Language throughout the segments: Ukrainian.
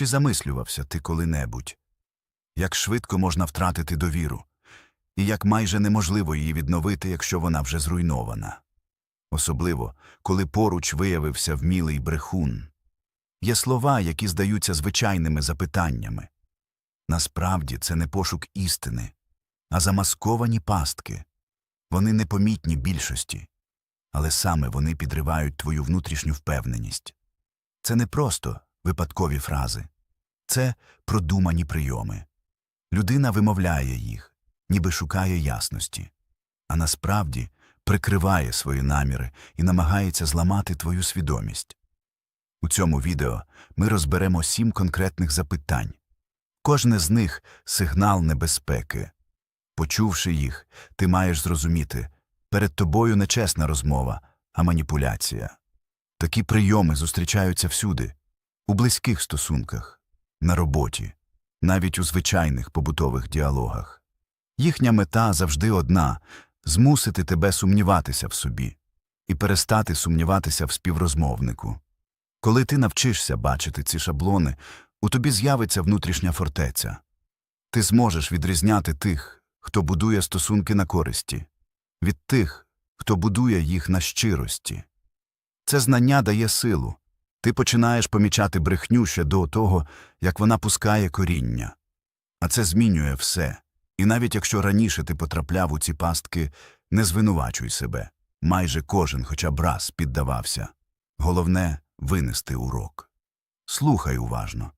Чи замислювався ти коли-небудь? Як швидко можна втратити довіру, і як майже неможливо її відновити, якщо вона вже зруйнована. Особливо, коли поруч виявився вмілий брехун. Є слова, які здаються звичайними запитаннями. Насправді це не пошук істини, а замасковані пастки. Вони непомітні більшості, але саме вони підривають твою внутрішню впевненість. Це не просто випадкові фрази, це продумані прийоми. Людина вимовляє їх, ніби шукає ясності, а насправді прикриває свої наміри і намагається зламати твою свідомість. У цьому відео ми розберемо сім конкретних запитань. Кожне з них сигнал небезпеки. Почувши їх, ти маєш зрозуміти перед тобою не чесна розмова, а маніпуляція. Такі прийоми зустрічаються всюди у близьких стосунках, на роботі, навіть у звичайних побутових діалогах. Їхня мета завжди одна змусити тебе сумніватися в собі і перестати сумніватися в співрозмовнику. Коли ти навчишся бачити ці шаблони, у тобі з'явиться внутрішня фортеця. Ти зможеш відрізняти тих, хто будує стосунки на користі, від тих, хто будує їх на щирості. Це знання дає силу. Ти починаєш помічати брехню ще до того, як вона пускає коріння. А це змінює все. І навіть якщо раніше ти потрапляв у ці пастки, не звинувачуй себе. Майже кожен хоча б раз піддавався. Головне винести урок. Слухай уважно.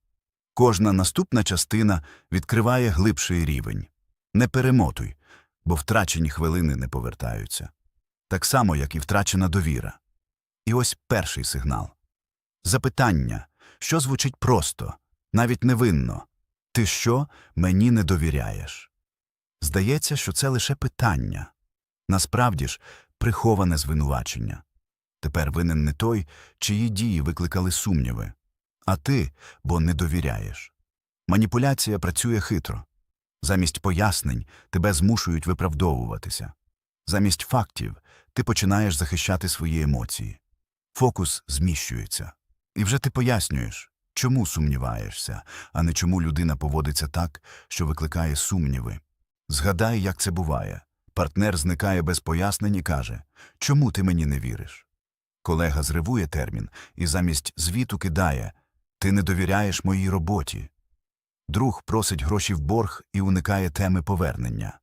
Кожна наступна частина відкриває глибший рівень. Не перемотуй, бо втрачені хвилини не повертаються. Так само, як і втрачена довіра. І ось перший сигнал. Запитання, що звучить просто, навіть невинно. Ти що мені не довіряєш? Здається, що це лише питання. Насправді ж, приховане звинувачення. Тепер винен не той, чиї дії викликали сумніви, а ти, бо не довіряєш. Маніпуляція працює хитро. Замість пояснень тебе змушують виправдовуватися. Замість фактів ти починаєш захищати свої емоції. Фокус зміщується. І вже ти пояснюєш, чому сумніваєшся, а не чому людина поводиться так, що викликає сумніви. Згадай, як це буває. Партнер зникає без пояснень і каже Чому ти мені не віриш? Колега зривує термін і замість звіту кидає Ти не довіряєш моїй роботі. Друг просить гроші в борг і уникає теми повернення.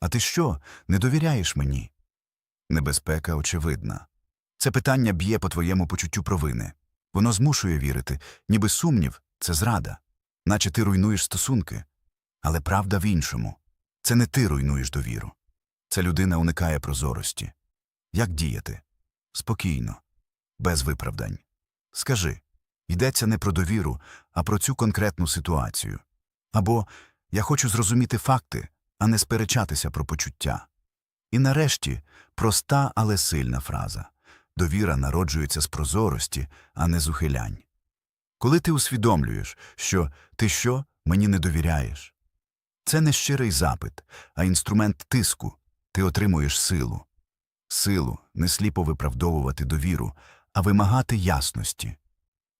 А ти що, не довіряєш мені? Небезпека очевидна. Це питання б'є по твоєму почуттю провини. Воно змушує вірити, ніби сумнів це зрада, наче ти руйнуєш стосунки. Але правда в іншому це не ти руйнуєш довіру. Це людина уникає прозорості. Як діяти? Спокійно, без виправдань. Скажи йдеться не про довіру, а про цю конкретну ситуацію. Або я хочу зрозуміти факти, а не сперечатися про почуття. І нарешті проста, але сильна фраза довіра народжується з прозорості, а не з ухилянь. Коли ти усвідомлюєш, що ти що мені не довіряєш, це не щирий запит, а інструмент тиску, ти отримуєш силу. Силу не сліпо виправдовувати довіру, а вимагати ясності.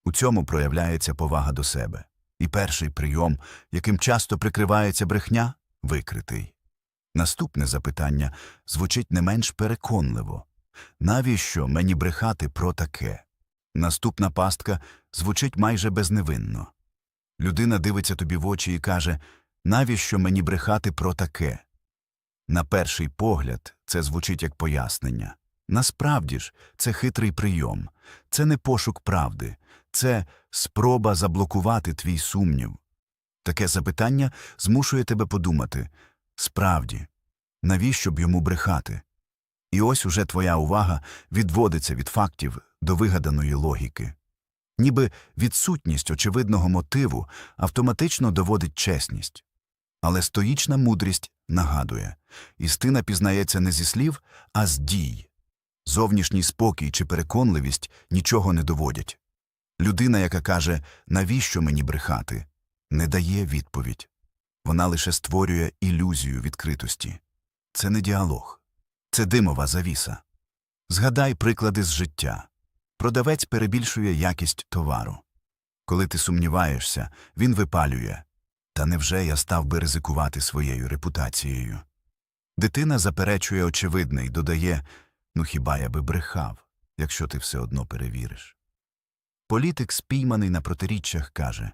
У цьому проявляється повага до себе. І перший прийом, яким часто прикривається брехня, викритий. Наступне запитання звучить не менш переконливо. Навіщо мені брехати про таке? Наступна пастка звучить майже безневинно. Людина дивиться тобі в очі і каже Навіщо мені брехати про таке? На перший погляд це звучить як пояснення. Насправді ж, це хитрий прийом, це не пошук правди, це спроба заблокувати твій сумнів. Таке запитання змушує тебе подумати справді, навіщо б йому брехати? І ось уже твоя увага відводиться від фактів до вигаданої логіки. Ніби відсутність очевидного мотиву автоматично доводить чесність. Але стоїчна мудрість нагадує істина пізнається не зі слів, а з дій. Зовнішній спокій чи переконливість нічого не доводять. Людина, яка каже, навіщо мені брехати, не дає відповідь. Вона лише створює ілюзію відкритості. Це не діалог, це димова завіса. Згадай приклади з життя. Продавець перебільшує якість товару. Коли ти сумніваєшся, він випалює. Та невже я став би ризикувати своєю репутацією? Дитина заперечує очевидне і додає ну хіба я би брехав, якщо ти все одно перевіриш. Політик, спійманий на протиріччях, каже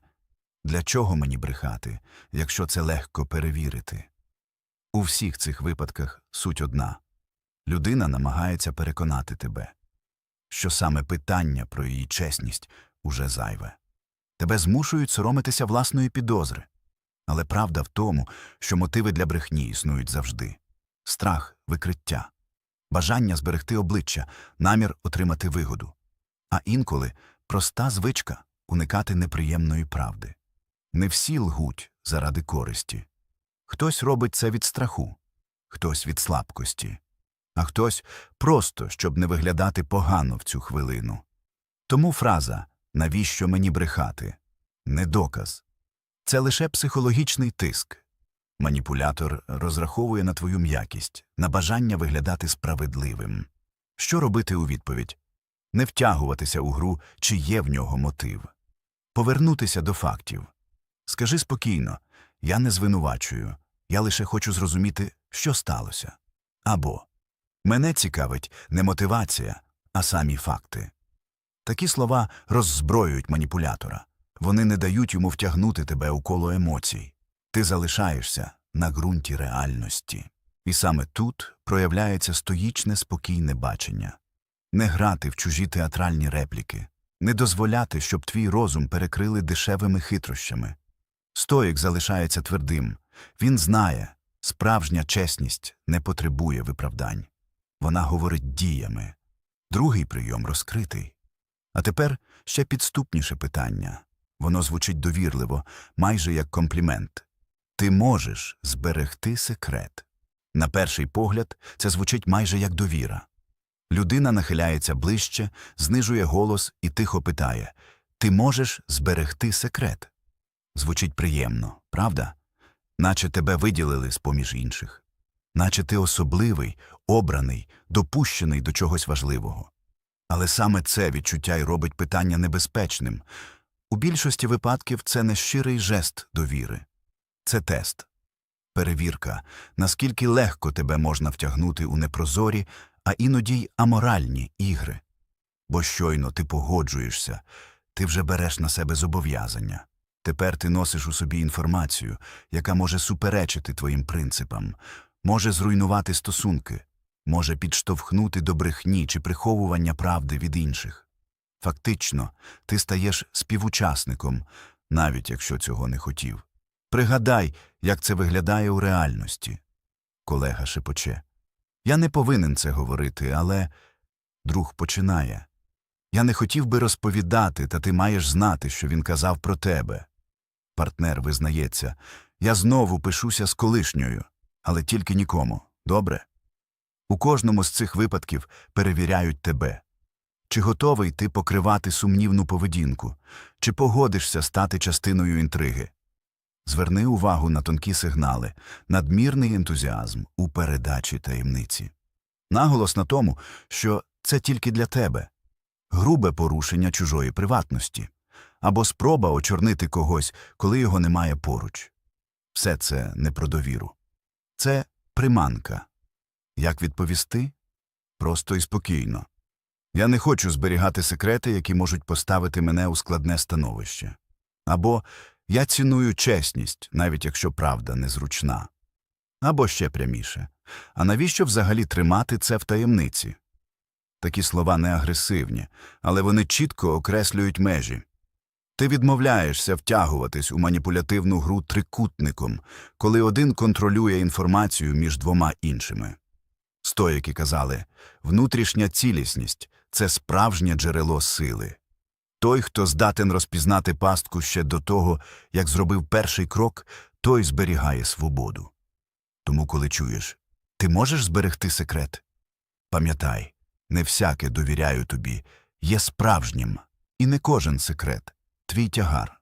для чого мені брехати, якщо це легко перевірити? У всіх цих випадках суть одна людина намагається переконати тебе, що саме питання про її чесність уже зайве. Тебе змушують соромитися власної підозри. Але правда в тому, що мотиви для брехні існують завжди страх, викриття, бажання зберегти обличчя, намір отримати вигоду. А інколи проста звичка уникати неприємної правди. Не всі лгуть заради користі. Хтось робить це від страху, хтось від слабкості, а хтось просто, щоб не виглядати погано в цю хвилину. Тому фраза навіщо мені брехати не доказ. Це лише психологічний тиск. Маніпулятор розраховує на твою м'якість, на бажання виглядати справедливим. Що робити у відповідь? Не втягуватися у гру, чи є в нього мотив. Повернутися до фактів. Скажи спокійно я не звинувачую, я лише хочу зрозуміти, що сталося. Або мене цікавить не мотивація, а самі факти. Такі слова роззброюють маніпулятора. Вони не дають йому втягнути тебе у коло емоцій. Ти залишаєшся на ґрунті реальності. І саме тут проявляється стоїчне спокійне бачення. Не грати в чужі театральні репліки, не дозволяти, щоб твій розум перекрили дешевими хитрощами. Стоїк залишається твердим. Він знає, справжня чесність не потребує виправдань. Вона говорить діями. Другий прийом розкритий. А тепер ще підступніше питання. Воно звучить довірливо, майже як комплімент. Ти можеш зберегти секрет. На перший погляд, це звучить майже як довіра. Людина нахиляється ближче, знижує голос і тихо питає Ти можеш зберегти секрет? Звучить приємно, правда? Наче тебе виділили з поміж інших, наче ти особливий, обраний, допущений до чогось важливого. Але саме це відчуття й робить питання небезпечним. У більшості випадків це не щирий жест довіри. Це тест. Перевірка, наскільки легко тебе можна втягнути у непрозорі, а іноді й аморальні ігри. Бо щойно ти погоджуєшся, ти вже береш на себе зобов'язання. Тепер ти носиш у собі інформацію, яка може суперечити твоїм принципам, може зруйнувати стосунки, може підштовхнути до брехні чи приховування правди від інших. Фактично, ти стаєш співучасником, навіть якщо цього не хотів. Пригадай, як це виглядає у реальності. Колега шепоче. Я не повинен це говорити, але друг починає. Я не хотів би розповідати, та ти маєш знати, що він казав про тебе. Партнер визнається. Я знову пишуся з колишньою, але тільки нікому. Добре? У кожному з цих випадків перевіряють тебе. Чи готовий ти покривати сумнівну поведінку, чи погодишся стати частиною інтриги? Зверни увагу на тонкі сигнали, надмірний ентузіазм у передачі таємниці. Наголос на тому, що це тільки для тебе, грубе порушення чужої приватності або спроба очорнити когось, коли його немає поруч. Все це не про довіру. Це приманка. Як відповісти? Просто і спокійно. Я не хочу зберігати секрети, які можуть поставити мене у складне становище. Або я ціную чесність, навіть якщо правда незручна. Або ще пряміше. А навіщо взагалі тримати це в таємниці? Такі слова не агресивні, але вони чітко окреслюють межі. Ти відмовляєшся втягуватись у маніпулятивну гру трикутником, коли один контролює інформацію між двома іншими. Стоїки казали внутрішня цілісність це справжнє джерело сили. Той, хто здатен розпізнати пастку ще до того, як зробив перший крок, той зберігає свободу. Тому, коли чуєш, ти можеш зберегти секрет? Пам'ятай, не всяке довіряю тобі, є справжнім, і не кожен секрет твій тягар.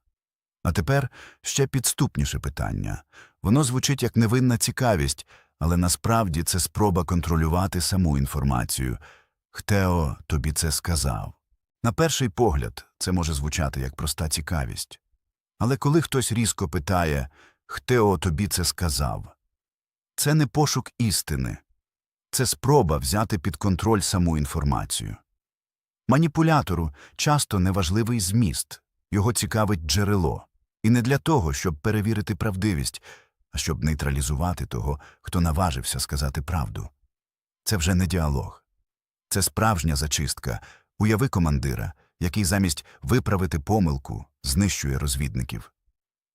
А тепер ще підступніше питання. Воно звучить як невинна цікавість, але насправді це спроба контролювати саму інформацію. Хтео тобі це сказав. На перший погляд це може звучати як проста цікавість. Але коли хтось різко питає, хто тобі це сказав, це не пошук істини, це спроба взяти під контроль саму інформацію. Маніпулятору часто неважливий зміст, його цікавить джерело, і не для того, щоб перевірити правдивість, а щоб нейтралізувати того, хто наважився сказати правду. Це вже не діалог. Це справжня зачистка. Уяви командира, який замість виправити помилку знищує розвідників.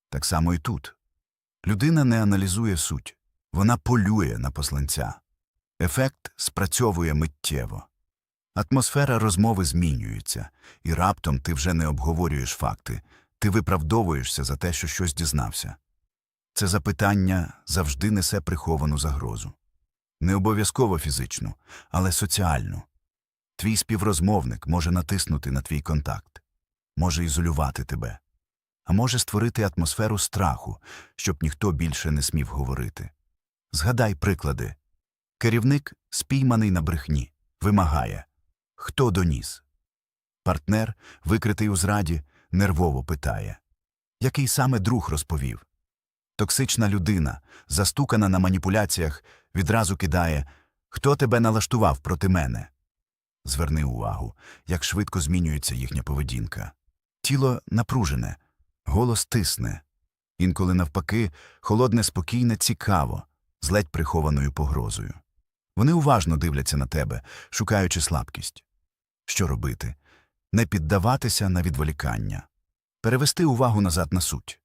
Так само і тут. Людина не аналізує суть, вона полює на посланця. Ефект спрацьовує миттєво. Атмосфера розмови змінюється, і раптом ти вже не обговорюєш факти, ти виправдовуєшся за те, що щось дізнався. Це запитання завжди несе приховану загрозу. Не обов'язково фізичну, але соціальну. Твій співрозмовник може натиснути на твій контакт, може ізолювати тебе, а може створити атмосферу страху, щоб ніхто більше не смів говорити. Згадай приклади. Керівник, спійманий на брехні, вимагає Хто доніс? Партнер, викритий у зраді, нервово питає Який саме друг розповів? Токсична людина, застукана на маніпуляціях, відразу кидає Хто тебе налаштував проти мене? Зверни увагу, як швидко змінюється їхня поведінка. Тіло напружене, голос тисне. Інколи, навпаки, холодне, спокійне, цікаво, з ледь прихованою погрозою. Вони уважно дивляться на тебе, шукаючи слабкість. Що робити? Не піддаватися на відволікання. Перевести увагу назад на суть.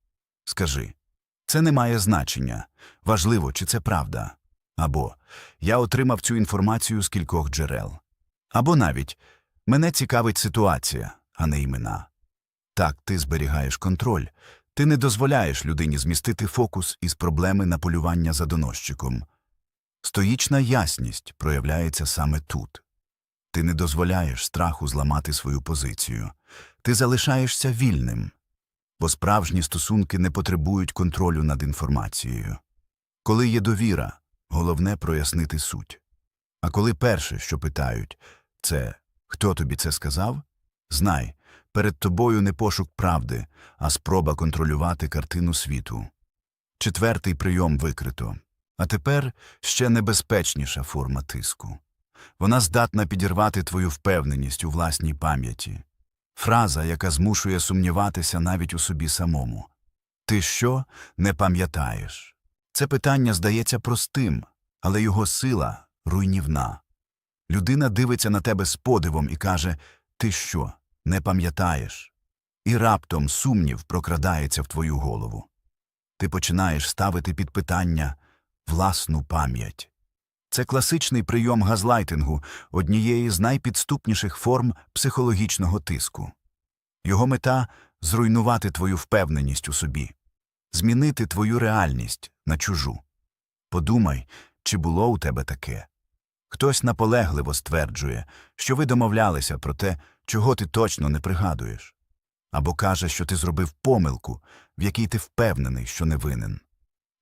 Скажи це не має значення. Важливо, чи це правда. Або я отримав цю інформацію з кількох джерел. Або навіть мене цікавить ситуація, а не імена. Так ти зберігаєш контроль, ти не дозволяєш людині змістити фокус із проблеми на полювання за доносчиком. Стоїчна ясність проявляється саме тут. Ти не дозволяєш страху зламати свою позицію, ти залишаєшся вільним, бо справжні стосунки не потребують контролю над інформацією. Коли є довіра, головне прояснити суть. А коли перше, що питають, це хто тобі це сказав? Знай, перед тобою не пошук правди, а спроба контролювати картину світу. Четвертий прийом викрито. А тепер ще небезпечніша форма тиску. Вона здатна підірвати твою впевненість у власній пам'яті. Фраза, яка змушує сумніватися навіть у собі самому. Ти що не пам'ятаєш? Це питання здається простим, але його сила руйнівна. Людина дивиться на тебе з подивом і каже Ти що, не пам'ятаєш? І раптом сумнів прокрадається в твою голову. Ти починаєш ставити під питання власну пам'ять. Це класичний прийом газлайтингу, однієї з найпідступніших форм психологічного тиску. Його мета зруйнувати твою впевненість у собі, змінити твою реальність на чужу. Подумай, чи було у тебе таке. Хтось наполегливо стверджує, що ви домовлялися про те, чого ти точно не пригадуєш, або каже, що ти зробив помилку, в якій ти впевнений, що не винен,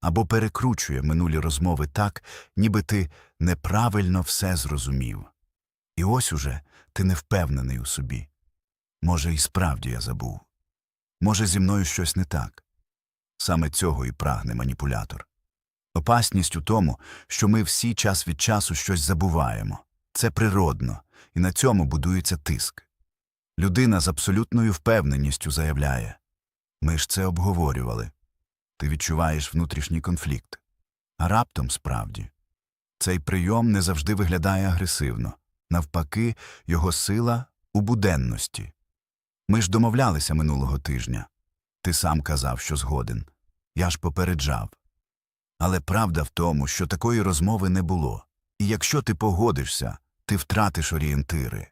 або перекручує минулі розмови так, ніби ти неправильно все зрозумів. І ось уже ти не впевнений у собі. Може, і справді я забув. Може, зі мною щось не так. Саме цього і прагне маніпулятор. Опасність у тому, що ми всі час від часу щось забуваємо. Це природно, і на цьому будується тиск. Людина з абсолютною впевненістю заявляє Ми ж це обговорювали. Ти відчуваєш внутрішній конфлікт. А раптом справді. Цей прийом не завжди виглядає агресивно. Навпаки, його сила у буденності. Ми ж домовлялися минулого тижня. Ти сам казав, що згоден. Я ж попереджав. Але правда в тому, що такої розмови не було. І якщо ти погодишся, ти втратиш орієнтири.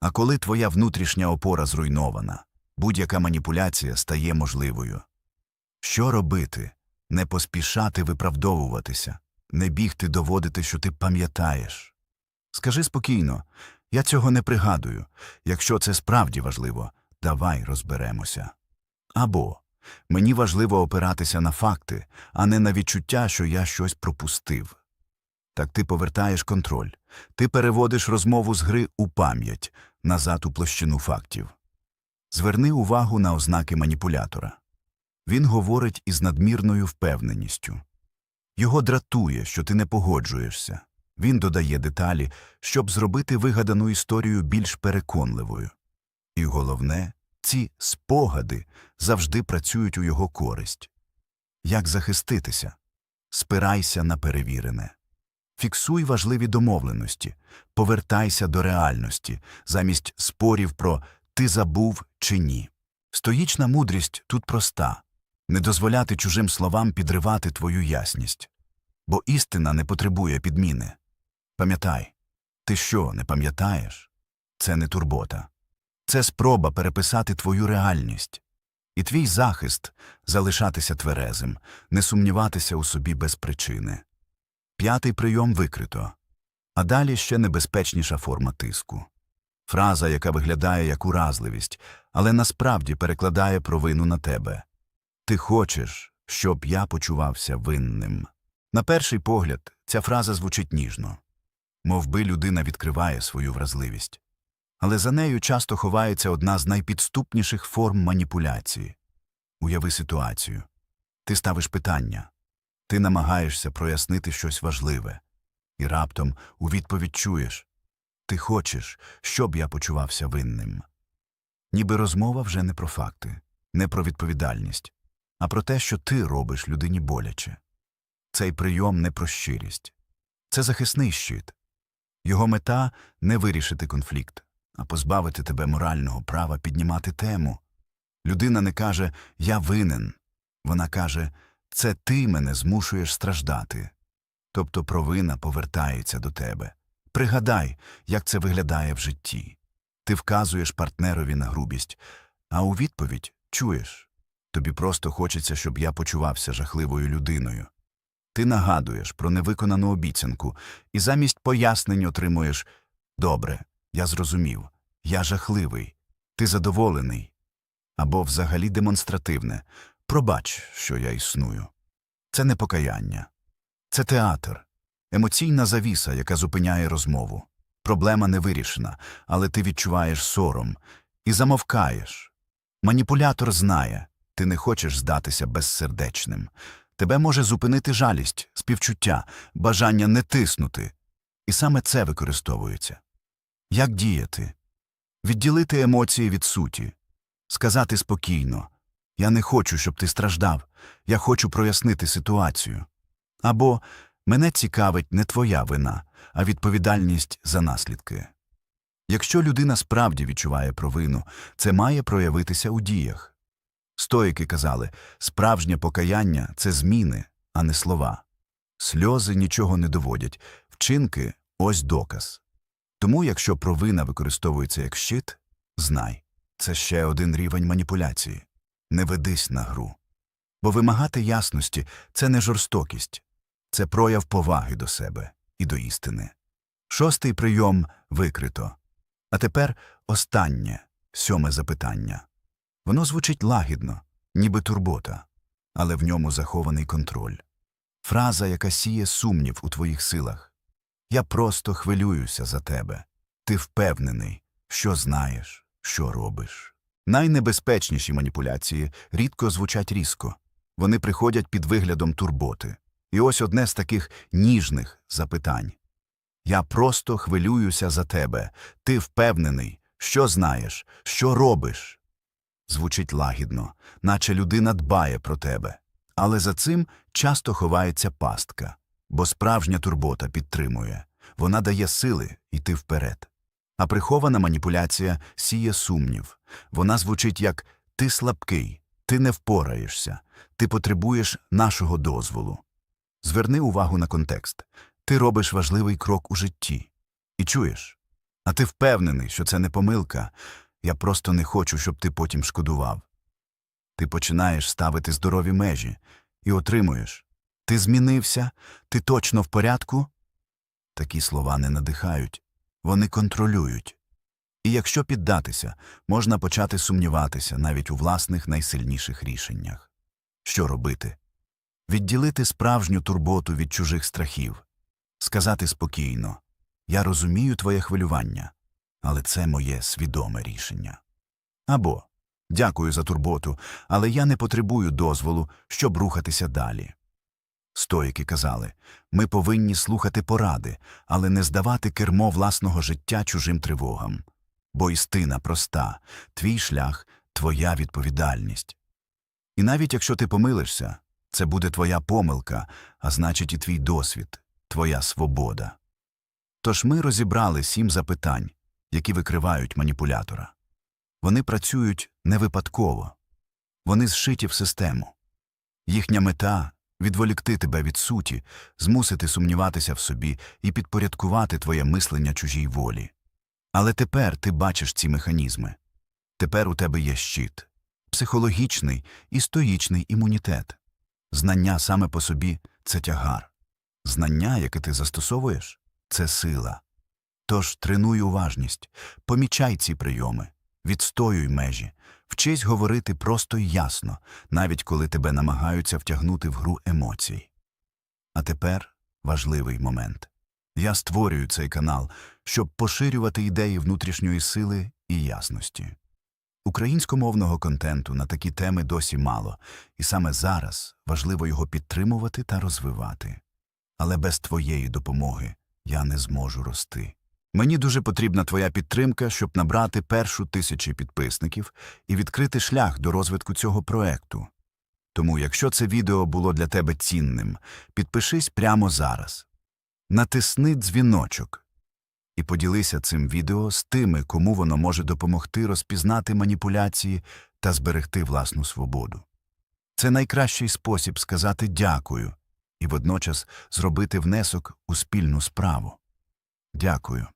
А коли твоя внутрішня опора зруйнована, будь-яка маніпуляція стає можливою. Що робити? Не поспішати виправдовуватися, не бігти доводити, що ти пам'ятаєш. Скажи спокійно, я цього не пригадую. Якщо це справді важливо, давай розберемося. Або мені важливо опиратися на факти, а не на відчуття, що я щось пропустив. Так ти повертаєш контроль, ти переводиш розмову з гри у пам'ять, назад у площину фактів. Зверни увагу на ознаки маніпулятора. Він говорить із надмірною впевненістю. Його дратує, що ти не погоджуєшся. Він додає деталі, щоб зробити вигадану історію більш переконливою. І головне, ці спогади завжди працюють у його користь. Як захиститися? Спирайся на перевірене. Фіксуй важливі домовленості, повертайся до реальності, замість спорів про ти забув чи ні. Стоїчна мудрість тут проста не дозволяти чужим словам підривати твою ясність. Бо істина не потребує підміни. Пам'ятай, ти що, не пам'ятаєш? Це не турбота. Це спроба переписати твою реальність. І твій захист залишатися тверезим, не сумніватися у собі без причини. П'ятий прийом викрито. А далі ще небезпечніша форма тиску. Фраза, яка виглядає як уразливість, але насправді перекладає провину на тебе. Ти хочеш, щоб я почувався винним. На перший погляд, ця фраза звучить ніжно, мов би людина відкриває свою вразливість. Але за нею часто ховається одна з найпідступніших форм маніпуляції. Уяви ситуацію. Ти ставиш питання, ти намагаєшся прояснити щось важливе, і раптом у відповідь чуєш Ти хочеш, щоб я почувався винним. Ніби розмова вже не про факти, не про відповідальність, а про те, що ти робиш людині боляче. Цей прийом не про щирість. Це захисний щит. Його мета не вирішити конфлікт, а позбавити тебе морального права піднімати тему. Людина не каже Я винен. Вона каже Це ти мене змушуєш страждати. Тобто провина повертається до тебе. Пригадай, як це виглядає в житті. Ти вказуєш партнерові на грубість, а у відповідь чуєш тобі просто хочеться, щоб я почувався жахливою людиною. Ти нагадуєш про невиконану обіцянку і замість пояснень отримуєш Добре, я зрозумів, я жахливий, ти задоволений. Або взагалі демонстративне Пробач, що я існую. Це не покаяння. Це театр, емоційна завіса, яка зупиняє розмову. Проблема не вирішена, але ти відчуваєш сором і замовкаєш. Маніпулятор знає, ти не хочеш здатися безсердечним. Тебе може зупинити жалість, співчуття, бажання не тиснути. І саме це використовується. Як діяти? Відділити емоції від суті, сказати спокійно Я не хочу, щоб ти страждав, я хочу прояснити ситуацію. Або мене цікавить не твоя вина, а відповідальність за наслідки. Якщо людина справді відчуває провину, це має проявитися у діях. Стоїки казали, справжнє покаяння це зміни, а не слова. Сльози нічого не доводять, вчинки ось доказ. Тому, якщо провина використовується як щит, знай це ще один рівень маніпуляції. Не ведись на гру. Бо вимагати ясності це не жорстокість, це прояв поваги до себе і до істини. Шостий прийом викрито. А тепер останнє, сьоме запитання. Воно звучить лагідно, ніби турбота, але в ньому захований контроль. Фраза, яка сіє сумнів у твоїх силах. Я просто хвилююся за тебе. Ти впевнений, що знаєш, що робиш. Найнебезпечніші маніпуляції рідко звучать різко. Вони приходять під виглядом турботи. І ось одне з таких ніжних запитань. Я просто хвилююся за тебе. Ти впевнений, що знаєш, що робиш. Звучить лагідно, наче людина дбає про тебе. Але за цим часто ховається пастка, бо справжня турбота підтримує, вона дає сили йти вперед. А прихована маніпуляція сіє сумнів. Вона звучить як ти слабкий, ти не впораєшся, ти потребуєш нашого дозволу. Зверни увагу на контекст. Ти робиш важливий крок у житті. І чуєш. А ти впевнений, що це не помилка. Я просто не хочу, щоб ти потім шкодував. Ти починаєш ставити здорові межі і отримуєш. Ти змінився, ти точно в порядку. Такі слова не надихають, вони контролюють. І якщо піддатися, можна почати сумніватися навіть у власних найсильніших рішеннях. Що робити? Відділити справжню турботу від чужих страхів, сказати спокійно Я розумію твоє хвилювання. Але це моє свідоме рішення. Або дякую за турботу, але я не потребую дозволу, щоб рухатися далі. Стоїки казали ми повинні слухати поради, але не здавати кермо власного життя чужим тривогам. Бо істина проста твій шлях, твоя відповідальність. І навіть якщо ти помилишся, це буде твоя помилка, а значить і твій досвід, твоя свобода. Тож ми розібрали сім запитань, які викривають маніпулятора. Вони працюють не випадково, вони зшиті в систему. Їхня мета відволікти тебе від суті, змусити сумніватися в собі і підпорядкувати твоє мислення чужій волі. Але тепер ти бачиш ці механізми. Тепер у тебе є щит психологічний і стоїчний імунітет. Знання саме по собі це тягар. Знання, яке ти застосовуєш, це сила. Тож тренуй уважність, помічай ці прийоми, відстоюй межі, вчись говорити просто й ясно, навіть коли тебе намагаються втягнути в гру емоцій. А тепер важливий момент. Я створюю цей канал, щоб поширювати ідеї внутрішньої сили і ясності. Українськомовного контенту на такі теми досі мало, і саме зараз важливо його підтримувати та розвивати. Але без твоєї допомоги я не зможу рости. Мені дуже потрібна твоя підтримка, щоб набрати першу тисячі підписників і відкрити шлях до розвитку цього проекту. Тому, якщо це відео було для тебе цінним, підпишись прямо зараз. Натисни дзвіночок і поділися цим відео з тими, кому воно може допомогти розпізнати маніпуляції та зберегти власну свободу. Це найкращий спосіб сказати дякую і водночас зробити внесок у спільну справу. Дякую.